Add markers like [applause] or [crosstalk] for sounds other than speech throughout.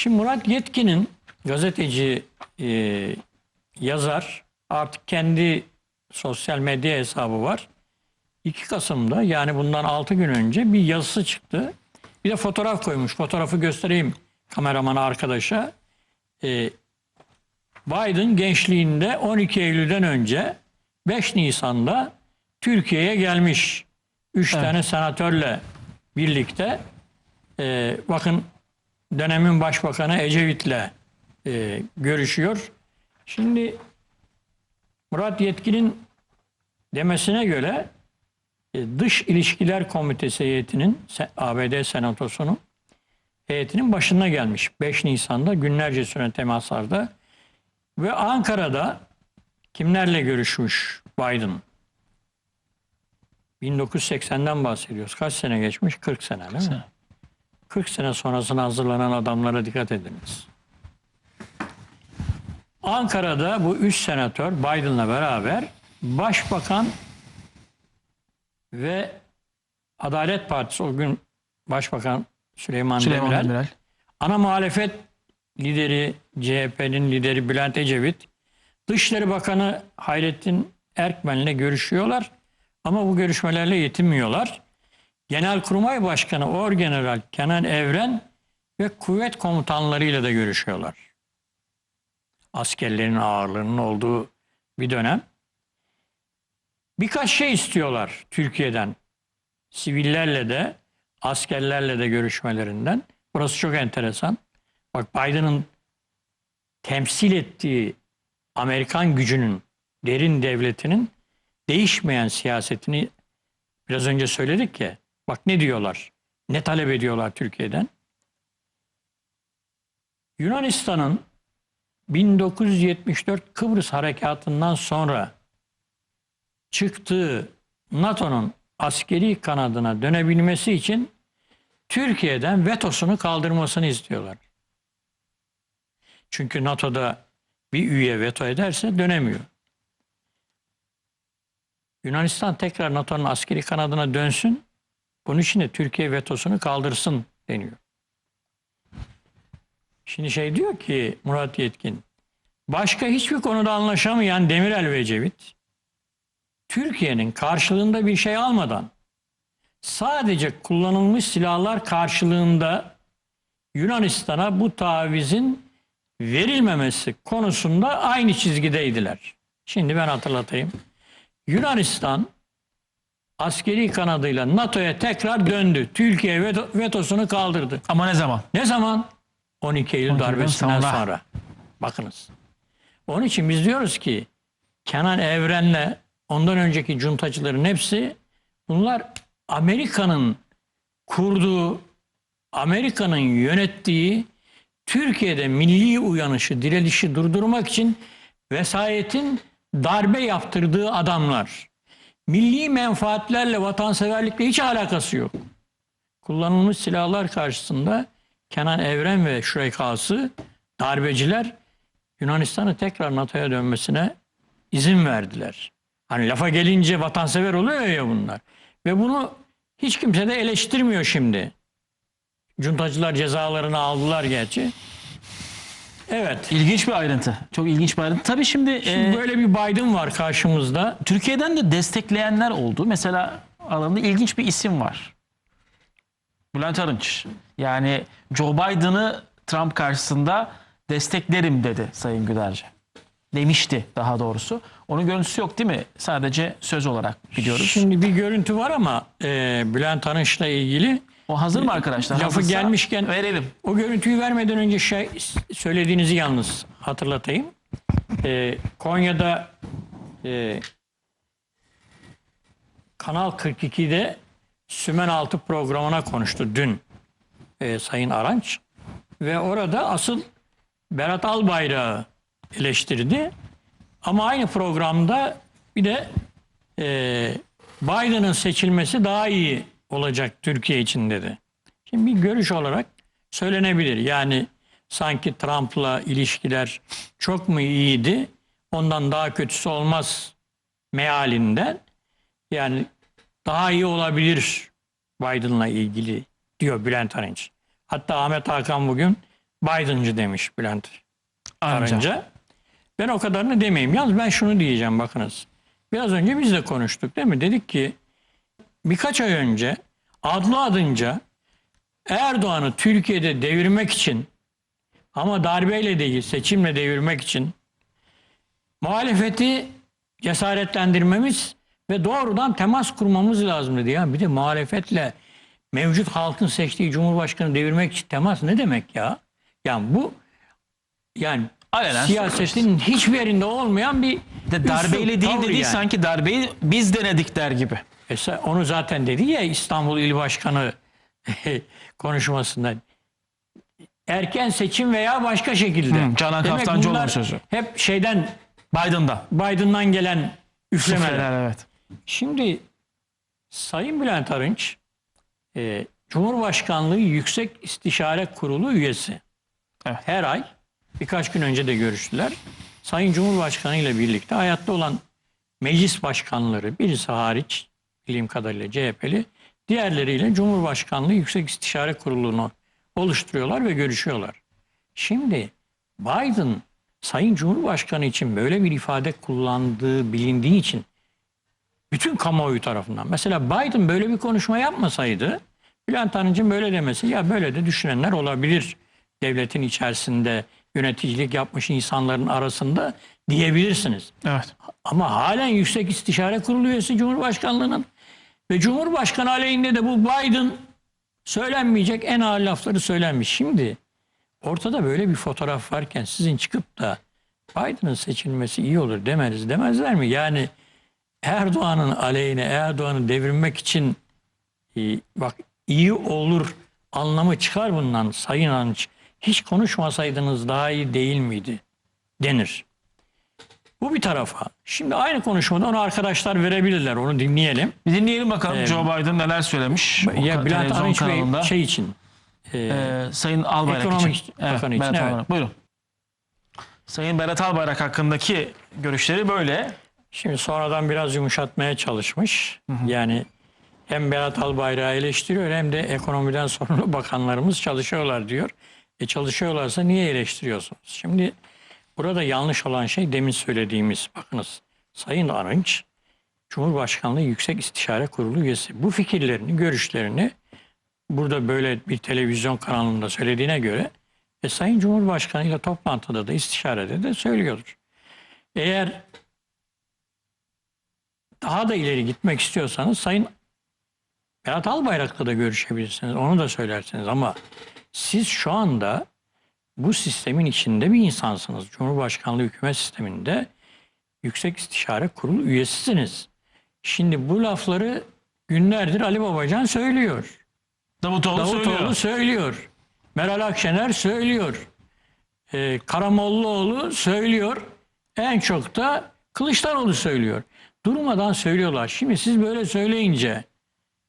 Şimdi Murat Yetkin'in gazeteci, e, yazar artık kendi sosyal medya hesabı var. 2 Kasım'da yani bundan 6 gün önce bir yazısı çıktı. Bir de fotoğraf koymuş. Fotoğrafı göstereyim kameramana arkadaşa. E, Biden gençliğinde 12 Eylül'den önce 5 Nisan'da Türkiye'ye gelmiş. 3 Evet. tane senatörle birlikte e, bakın dönemin başbakanı Ecevit'le e, görüşüyor. Şimdi Murat Yetkin'in demesine göre e, Dış İlişkiler Komitesi heyetinin ABD Senatosu'nun heyetinin başına gelmiş. 5 Nisan'da günlerce süren temaslarda ve Ankara'da kimlerle görüşmüş Biden? 1980'den bahsediyoruz. Kaç sene geçmiş? 40 sene değil mi? Sene. 40 sene sonrasına hazırlanan adamlara dikkat ediniz. Ankara'da bu üç senatör Biden'la beraber Başbakan ve Adalet Partisi o gün Başbakan Süleyman, Süleyman Demirel, Demirel. ana muhalefet lideri CHP'nin lideri Bülent Ecevit, Dışişleri Bakanı Hayrettin Erkmen'le görüşüyorlar. Ama bu görüşmelerle yetinmiyorlar. Genelkurmay Başkanı Orgeneral Kenan Evren ve kuvvet komutanlarıyla da görüşüyorlar. Askerlerin ağırlığının olduğu bir dönem. Birkaç şey istiyorlar Türkiye'den. Sivillerle de askerlerle de görüşmelerinden. Burası çok enteresan. Bak Biden'ın temsil ettiği Amerikan gücünün, derin devletinin değişmeyen siyasetini biraz önce söyledik ya. Bak ne diyorlar? Ne talep ediyorlar Türkiye'den? Yunanistan'ın 1974 Kıbrıs harekatından sonra çıktığı NATO'nun askeri kanadına dönebilmesi için Türkiye'den vetosunu kaldırmasını istiyorlar. Çünkü NATO'da bir üye veto ederse dönemiyor. Yunanistan tekrar NATO'nun askeri kanadına dönsün. Bunun için de Türkiye vetosunu kaldırsın deniyor. Şimdi şey diyor ki Murat Yetkin, başka hiçbir konuda anlaşamayan Demirel ve Ecevit, Türkiye'nin karşılığında bir şey almadan sadece kullanılmış silahlar karşılığında Yunanistan'a bu tavizin verilmemesi konusunda aynı çizgideydiler. Şimdi ben hatırlatayım. Yunanistan askeri kanadıyla NATO'ya tekrar döndü. Türkiye veto- vetosunu kaldırdı. Ama ne zaman? Ne zaman? 12 Eylül 12 Eylül'den darbesinden sonra. sonra. Bakınız. Onun için biz diyoruz ki Kenan Evren'le ondan önceki cuntacıların hepsi bunlar Amerika'nın kurduğu, Amerika'nın yönettiği Türkiye'de milli uyanışı, direnişi durdurmak için vesayetin darbe yaptırdığı adamlar. Milli menfaatlerle, vatanseverlikle hiç alakası yok kullanılmış silahlar karşısında Kenan Evren ve Şureykası darbeciler Yunanistan'ı tekrar NATO'ya dönmesine izin verdiler. Hani lafa gelince vatansever oluyor ya bunlar. Ve bunu hiç kimse de eleştirmiyor şimdi. Cuntacılar cezalarını aldılar gerçi. Evet. İlginç bir ayrıntı. Çok ilginç bir ayrıntı. Tabii şimdi, Şimdi e, böyle bir Biden var karşımızda. Türkiye'den de destekleyenler oldu. Mesela alanında ilginç bir isim var. Bülent Arınç. Yani Joe Biden'ı Trump karşısında desteklerim dedi Sayın Gülerce. Demişti daha doğrusu. Onun görüntüsü yok değil mi? Sadece söz olarak biliyoruz. Şimdi bir görüntü var ama e, Bülent Arınç'la ilgili O hazır mı arkadaşlar? Lafı Hazırsa gelmişken- verelim. O görüntüyü vermeden önce şey söylediğinizi yalnız hatırlatayım. Ee, Konya'da e, Kanal 42'de Sümen Altı programına konuştu dün e, Sayın Aranç. Ve orada asıl Berat Albayrak'ı eleştirdi. Ama aynı programda bir de e, Biden'ın seçilmesi daha iyi olacak Türkiye için dedi. Şimdi bir görüş olarak söylenebilir. Yani sanki Trump'la ilişkiler çok mu iyiydi? Ondan daha kötüsü olmaz mealinden. Yani daha iyi olabilir Biden'la ilgili diyor Bülent Arınç. Hatta Ahmet Hakan bugün Biden'cı demiş Bülent. Arınca. Ben o kadarını demeyeyim. Yalnız ben şunu diyeceğim bakınız. Biraz önce biz de konuştuk değil mi? Dedik ki birkaç ay önce adlı adınca Erdoğan'ı Türkiye'de devirmek için ama darbeyle değil seçimle devirmek için muhalefeti cesaretlendirmemiz ve doğrudan temas kurmamız lazım dedi. Ya bir de muhalefetle mevcut halkın seçtiği cumhurbaşkanı devirmek için temas ne demek ya? Yani bu yani Alenen siyasetin hiçbir yerinde olmayan bir De darbeyle üslup, değil tavır dediği yani. sanki darbeyi biz denedik der gibi. E sen- onu zaten dedi ya İstanbul İl Başkanı [laughs] konuşmasında. Erken seçim veya başka şekilde. Hı, Canan Demek Kaftancıoğlu'nun bunlar sözü. Hep şeyden Biden'da. Biden'dan gelen üflemeler. Üfleler, evet. Şimdi Sayın Bülent Arınç e, Cumhurbaşkanlığı Yüksek İstişare Kurulu üyesi. Evet. Her ay birkaç gün önce de görüştüler. Sayın Cumhurbaşkanı ile birlikte hayatta olan meclis başkanları birisi hariç bildiğim kadarıyla CHP'li diğerleriyle Cumhurbaşkanlığı Yüksek İstişare Kurulu'nu oluşturuyorlar ve görüşüyorlar. Şimdi Biden Sayın Cumhurbaşkanı için böyle bir ifade kullandığı bilindiği için bütün kamuoyu tarafından. Mesela Biden böyle bir konuşma yapmasaydı Bülent Arınç'ın böyle demesi ya böyle de düşünenler olabilir devletin içerisinde yöneticilik yapmış insanların arasında diyebilirsiniz. Evet. Ama halen Yüksek İstişare Kurulu üyesi Cumhurbaşkanlığının ve Cumhurbaşkanı aleyhinde de bu Biden söylenmeyecek en ağır lafları söylenmiş. Şimdi ortada böyle bir fotoğraf varken sizin çıkıp da Biden'ın seçilmesi iyi olur demeniz demezler mi? Yani Erdoğan'ın aleyhine Erdoğan'ı devirmek için e, bak iyi olur anlamı çıkar bundan Sayın Anç. Hiç konuşmasaydınız daha iyi değil miydi denir. Bu bir tarafa. Şimdi aynı konuşmada onu arkadaşlar verebilirler. Onu dinleyelim. Bir dinleyelim bakalım Joe Biden neler söylemiş. Ya Bülent Arınç Bey şey için e, Ee, Sayın Albayrak Ekonomi için. Bakanı için, evet. Albayrak. Buyurun. Sayın Berat Albayrak hakkındaki görüşleri böyle. Şimdi sonradan biraz yumuşatmaya çalışmış. Yani hem Berat Albayrak'ı eleştiriyor hem de ekonomiden [laughs] sorumlu bakanlarımız çalışıyorlar diyor. E çalışıyorlarsa niye eleştiriyorsunuz? Şimdi burada yanlış olan şey demin söylediğimiz bakınız Sayın Arınç Cumhurbaşkanlığı Yüksek İstişare Kurulu üyesi. Bu fikirlerini, görüşlerini burada böyle bir televizyon kanalında söylediğine göre e, Sayın Cumhurbaşkanı ile toplantıda da istişarede de söylüyordur. Eğer daha da ileri gitmek istiyorsanız Sayın Berat Albayrak'la da görüşebilirsiniz. Onu da söylersiniz ama siz şu anda bu sistemin içinde bir insansınız. Cumhurbaşkanlığı hükümet sisteminde Yüksek İstişare Kurulu üyesisiniz. Şimdi bu lafları günlerdir Ali Babacan söylüyor. Davutoğlu, Davutoğlu söylüyor. söylüyor. Meral Akşener söylüyor. Ee, Karamollaoğlu söylüyor. En çok da Kılıçdaroğlu söylüyor. Durmadan söylüyorlar. Şimdi siz böyle söyleyince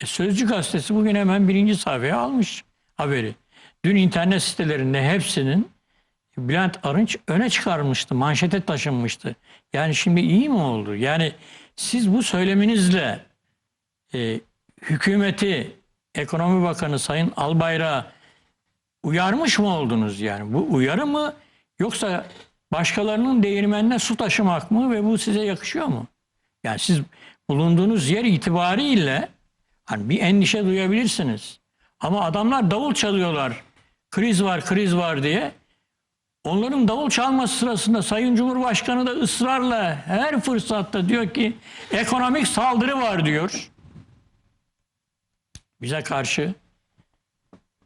e, Sözcü gazetesi bugün hemen birinci sayfaya almış haberi. Dün internet sitelerinde hepsinin Bülent Arınç öne çıkarmıştı. Manşete taşınmıştı. Yani şimdi iyi mi oldu? Yani siz bu söyleminizle e, hükümeti, ekonomi bakanı Sayın Albayrak'ı uyarmış mı oldunuz yani? Bu uyarı mı yoksa başkalarının değirmenine su taşımak mı ve bu size yakışıyor mu? Yani siz bulunduğunuz yer itibariyle hani bir endişe duyabilirsiniz. Ama adamlar davul çalıyorlar. Kriz var, kriz var diye. Onların davul çalması sırasında Sayın Cumhurbaşkanı da ısrarla her fırsatta diyor ki ekonomik saldırı var diyor. Bize karşı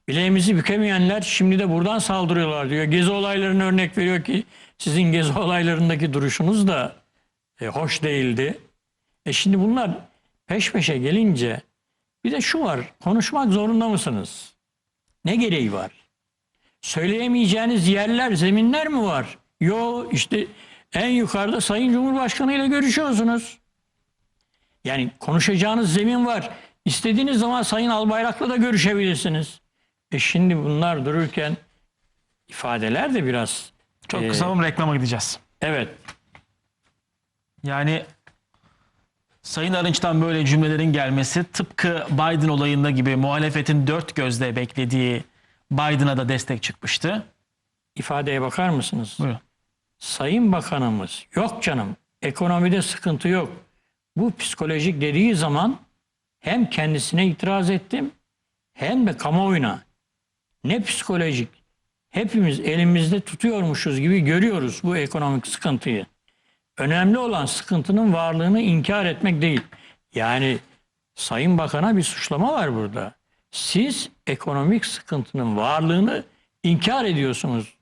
bileğimizi bükemeyenler şimdi de buradan saldırıyorlar diyor. Gezi olaylarını örnek veriyor ki sizin gezi [laughs] olaylarındaki duruşunuz da e, hoş değildi. E şimdi bunlar peş peşe gelince bir de şu var konuşmak zorunda mısınız? Ne gereği var? Söyleyemeyeceğiniz yerler, zeminler mi var? Yo işte en yukarıda Sayın Cumhurbaşkanı ile görüşüyorsunuz. Yani konuşacağınız zemin var. İstediğiniz zaman Sayın Albayrak'la da görüşebilirsiniz. E şimdi bunlar dururken ifadeler de biraz Çok Ee, kısa bir reklama gideceğiz. evet Yani Sayın Arınç'tan böyle cümlelerin gelmesi tıpkı Biden olayında gibi muhalefetin dört gözle beklediği Biden'a da destek çıkmıştı. ifadeye bakar mısınız? Buyurun. Sayın Bakanımız yok canım ekonomide sıkıntı yok. Bu psikolojik dediği zaman hem kendisine itiraz ettim hem de kamuoyuna ne psikolojik hepimiz elimizde tutuyormuşuz gibi görüyoruz bu ekonomik sıkıntıyı. Önemli olan sıkıntının varlığını inkar etmek değil. Yani Sayın Bakan'a bir suçlama var burada. Siz ekonomik sıkıntının varlığını inkar ediyorsunuz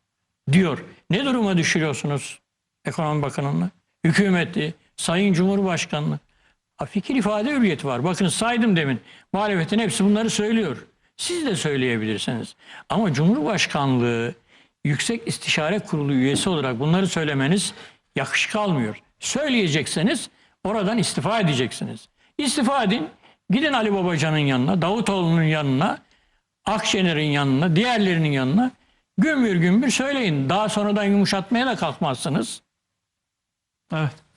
diyor. Ne duruma düşürüyorsunuz Ekonomi Bakanı'nı? Hükümeti, Sayın Cumhurbaşkanı'nı. Fikir ifade hürriyeti var. Bakın saydım demin. Muhalefetin hepsi bunları söylüyor. Siz de söyleyebilirsiniz. Ama Cumhurbaşkanlığı Yüksek İstişare Kurulu üyesi olarak bunları söylemeniz yakışık almıyor. Söyleyecekseniz oradan istifa edeceksiniz. İstifa edin. Gidin Ali Babacan'ın yanına, Davutoğlu'nun yanına, Akşener'in yanına, diğerlerinin yanına gümbür gümbür söyleyin. Daha sonradan yumuşatmaya da kalkmazsınız. Evet.